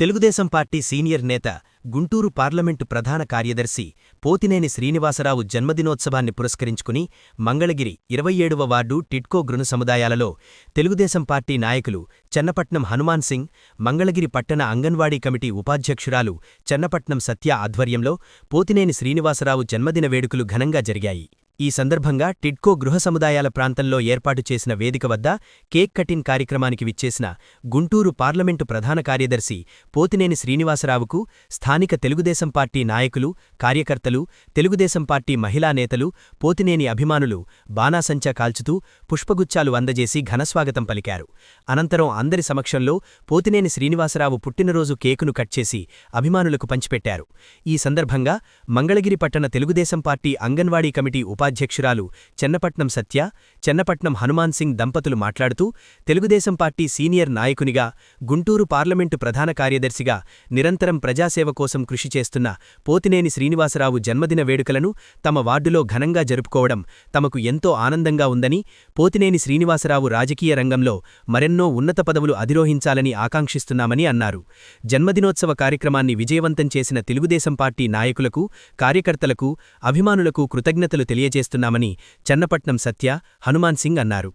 Telugu Desam party senior నేత Guntur parliament ప్రధాన కార్యదర్శి పోతినేని శ్రీనివాసరావు జన్మదినోత్సవాన్ని పురస్కరించుకుని మంగళగిరి ఇరవై ఏడవ వార్డు టిట్కో గృహ సముదాయాలలో తెలుగుదేశం పార్టీ నాయకులు చెన్నపట్నం హనుమాన్ సింగ్ మంగళగిరి పట్టణ అంగన్వాడీ కమిటీ ఉపాధ్యక్షురాలు చెన్నపట్నం సత్య ఆధ్వర్యంలో పోతినేని శ్రీనివాసరావు జన్మదిన వేడుకలు ఘనంగా జరిగాయి. ఈ సందర్భంగా టిడ్కో గృహ సముదాయాల ప్రాంతంలో ఏర్పాటు చేసిన వేదిక వద్ద కేక్ కటింగ్ కార్యక్రమానికి విచ్చేసిన గుంటూరు పార్లమెంటు ప్రధాన కార్యదర్శి పోతినేని శ్రీనివాసరావుకు స్థానిక తెలుగుదేశం పార్టీ నాయకులు కార్యకర్తలు తెలుగుదేశం పార్టీ మహిళా నేతలు పోతినేని అభిమానులు బాణాసంచా కాల్చుతూ పుష్పగుచ్చాలు అందజేసి ఘనస్వాగతం పలికారు. అనంతరం అందరి సమక్షంలో పోతినేని శ్రీనివాసరావు పుట్టినరోజు కేకును కట్ చేసి అభిమానులకు పంచిపెట్టారు. ఈ సందర్భంగా మంగళగిరి పట్టణ తెలుగుదేశం పార్టీ అంగన్వాడీ కమిటీ ఉపాధి ఉపాధ్యక్షురాలు చెన్నపట్నం సత్య చెన్నపట్నం హనుమాన్ సింగ్ దంపతులు మాట్లాడుతూ తెలుగుదేశం పార్టీ సీనియర్ నాయకునిగా గుంటూరు పార్లమెంటు ప్రధాన కార్యదర్శిగా నిరంతరం ప్రజాసేవ కోసం కృషి చేస్తున్న పోతినేని శ్రీనివాసరావు జన్మదిన వేడుకలను తమ వార్డులో ఘనంగా జరుపుకోవడం తమకు ఎంతో ఆనందంగా ఉందని పోతినేని శ్రీనివాసరావు రాజకీయ రంగంలో మరెన్నో ఉన్నత పదవులు అధిరోహించాలని ఆకాంక్షిస్తున్నామని అన్నారు. జన్మదినోత్సవ కార్యక్రమాన్ని విజయవంతం చేసిన తెలుగుదేశం పార్టీ నాయకులకు కార్యకర్తలకు అభిమానులకు కృతజ్ఞతలు తెలియజేస్తున్నామని చన్నపట్నం సత్య హనుమాన్ సింగ్ అన్నారు.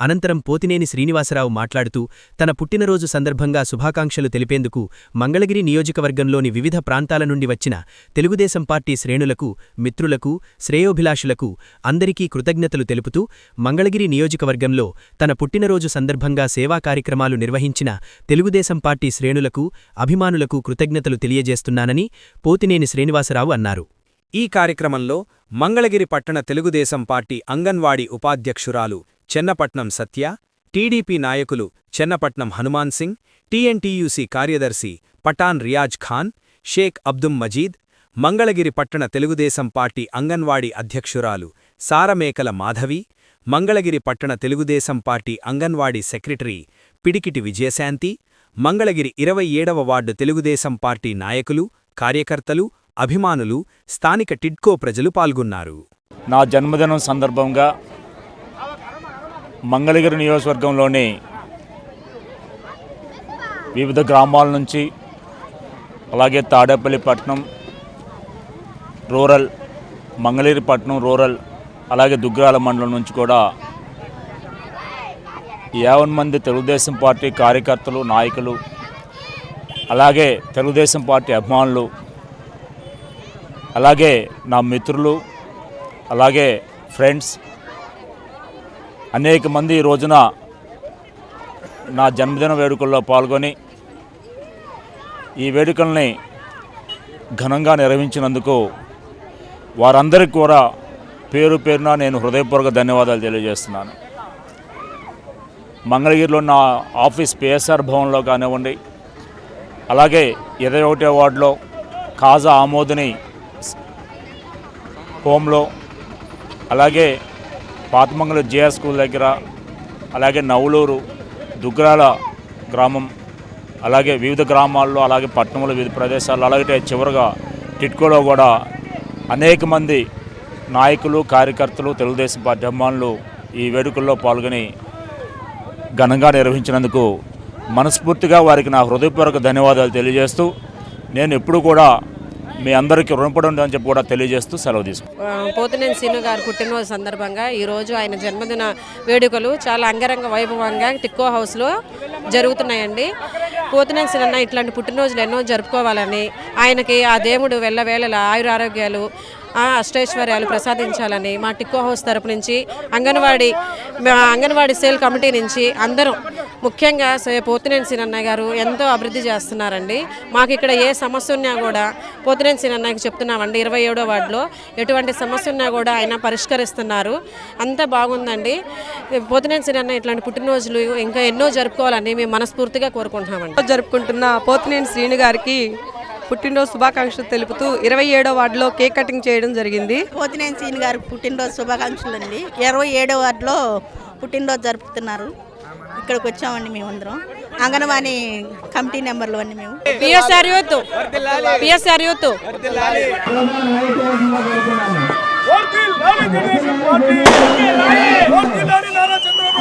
అనంతరం పోతినేని శ్రీనివాసరావు మాట్లాడుతూ తన పుట్టినరోజు సందర్భంగా శుభాకాంక్షలు తెలిపేందుకు మంగళగిరి నియోజకవర్గంలోని వివిధ ప్రాంతాల నుండి వచ్చిన తెలుగుదేశం పార్టీ శ్రేణులకు మిత్రులకు శ్రేయోభిలాషులకు అందరికీ కృతజ్ఞతలు తెలుపుతూ మంగళగిరి నియోజకవర్గంలో తన పుట్టినరోజు సందర్భంగా సేవా కార్యక్రమాలు నిర్వహించిన తెలుగుదేశం పార్టీ శ్రేణులకు అభిమానులకు కృతజ్ఞతలు తెలియజేస్తున్నానని పోతినేని శ్రీనివాసరావు అన్నారు. ఈ కార్యక్రమంలో మంగళగిరి పట్టణ తెలుగుదేశం పార్టీ అంగన్వాడీ ఉపాధ్యక్షురాలు చెన్నపట్నం సత్య టీడీపీ నాయకులు చెన్నపట్నం హనుమాన్ సింగ్ టీఎన్టీయూసీ కార్యదర్శి పఠాన్ రియాజ్ ఖాన్ షేక్ అబ్దుం మజీద్ మంగళగిరి పట్టణ తెలుగుదేశం పార్టీ అంగన్వాడీ అధ్యక్షురాలు సారమేకల మాధవి మంగళగిరి పట్టణ తెలుగుదేశం పార్టీ అంగన్వాడీ సెక్రటరీ పిడికిటి విజయశాంతి మంగళగిరి ఇరవై ఏడవ వార్డు తెలుగుదేశం పార్టీ నాయకులు కార్యకర్తలు అభిమానులు స్థానిక టిడ్కో ప్రజలు పాల్గొన్నారు. నా జన్మదినం సందర్భంగా మంగళగిరి నియోజకవర్గంలోని వివిధ గ్రామాల నుంచి అలాగే తాడేపల్లి పట్టణం రూరల్ మంగళగిరి పట్టణం రూరల్ అలాగే దుగ్గాల మండలం నుంచి కూడా యావన్ మంది తెలుగుదేశం పార్టీ కార్యకర్తలు నాయకులు అలాగే తెలుగుదేశం పార్టీ అభిమానులు అలాగే నా మిత్రులు అలాగే ఫ్రెండ్స్ అనేక మంది ఈ రోజున నా జన్మదిన వేడుకల్లో పాల్గొని ఈ వేడుకల్ని ఘనంగా నిర్వహించినందుకు వారందరికీ కూడా పేరు పేరున నేను హృదయపూర్వక ధన్యవాదాలు తెలియజేస్తున్నాను. మంగళగిరిలో నా ఆఫీస్ పిఎస్ఆర్ భవన్లో కానివ్వండి అలాగే ఇరవై ఒకటో వార్డులో కాజా ఆమోదిని హోంలో అలాగే పాతమంగళ జేఆర్ స్కూల్ దగ్గర అలాగే నవలూరు దుగ్గరాల గ్రామం అలాగే వివిధ గ్రామాల్లో అలాగే పట్టణంలో వివిధ ప్రదేశాల్లో అలాగే చివరగా టిట్కోలో కూడా అనేక మంది నాయకులు కార్యకర్తలు తెలుగుదేశం పార్టీ అభిమానులు ఈ వేడుకల్లో పాల్గొని ఘనంగా నిర్వహించినందుకు మనస్ఫూర్తిగా వారికి నా హృదయపూర్వక ధన్యవాదాలు తెలియజేస్తూ నేను ఎప్పుడు కూడా మీ అందరికీ రుణపడి ఉందని చెప్పి కూడా తెలియజేస్తూ సెలవు తీసుకుంటాను పోతినేని శ్రీను గారి పుట్టినరోజు సందర్భంగా ఈరోజు ఆయన జన్మదిన వేడుకలు చాలా అంగరంగ వైభవంగా టిక్కో హౌస్లో జరుగుతున్నాయండి. పోతినేని శ్రీనన్న ఇట్లాంటి పుట్టినరోజులు ఎన్నో జరుపుకోవాలని ఆయనకి ఆ దేవుడు వెళ్ళవేళల ఆయురారోగ్యాలు ఆ అష్టైశ్వర్యాలు ప్రసాదించాలని మా టిక్కో హౌస్ తరపు నుంచి అంగన్వాడీ మా అంగన్వాడీ సేల్ కమిటీ నుంచి అందరం ముఖ్యంగా పోతినేని సీనన్న గారు ఎంతో అభివృద్ధి చేస్తున్నారండి. మాకు ఇక్కడ ఏ సమస్య ఉన్నా కూడా పోతినేని సీనన్నకి చెప్తున్నామండి. ఇరవై ఏడో వార్డులో ఎటువంటి సమస్య ఉన్నా కూడా ఆయన పరిష్కరిస్తున్నారు. అంతా బాగుందండి. పోతినేని సీనన్న ఇట్లాంటి పుట్టినరోజులు ఇంకా ఎన్నో జరుపుకోవాలని మేము మనస్ఫూర్తిగా కోరుకుంటున్నామండి. జరుపుకుంటున్న పోతినేని శ్రీని గారికి పుట్టినరోజు శుభాకాంక్షలు తెలుపుతూ ఇరవై ఏడో వార్డులో కేక్ కటింగ్ చేయడం జరిగింది. పోతినేని సీన్ గారు పుట్టినరోజు శుభాకాంక్షలు అండి ఇరవై ఏడో వార్డులో పుట్టినరోజు జరుపుతున్నారు. ఇక్కడికి వచ్చామండి మేమందరం. అంగన్వాడీ కమిటీ నెంబర్లు అన్నీ మేము. PSR youth PSR youth. Nara Chandrababu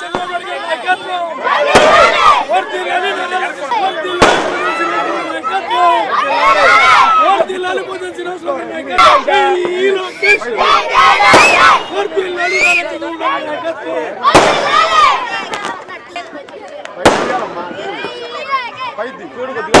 Chandrababu garu నాయకత్వం జిల్లాలు పొందిన శ్రీనివాసరావు నాయకత్వం పైద్ది చూడు కొద్దిగా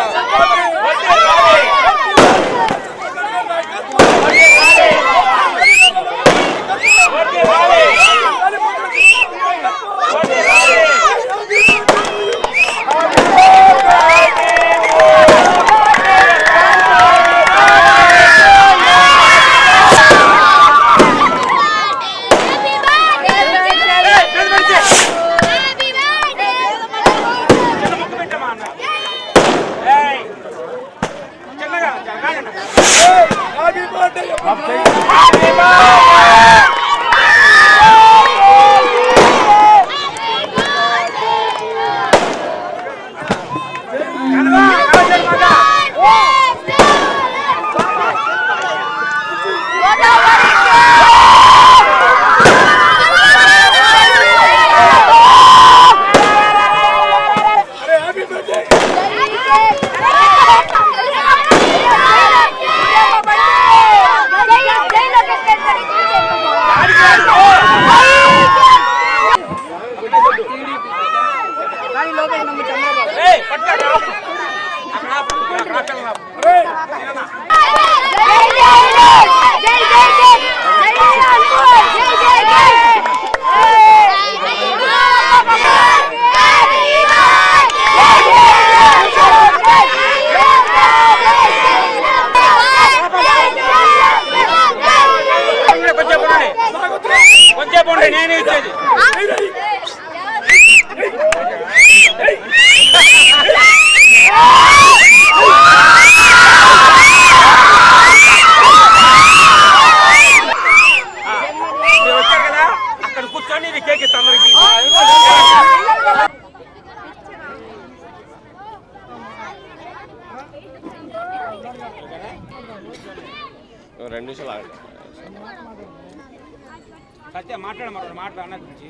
Yeah! రెండు నిమిషాలు ఆగండి. సత్య మాట్లాడమన్నాడు మాట్లాడిన గురించి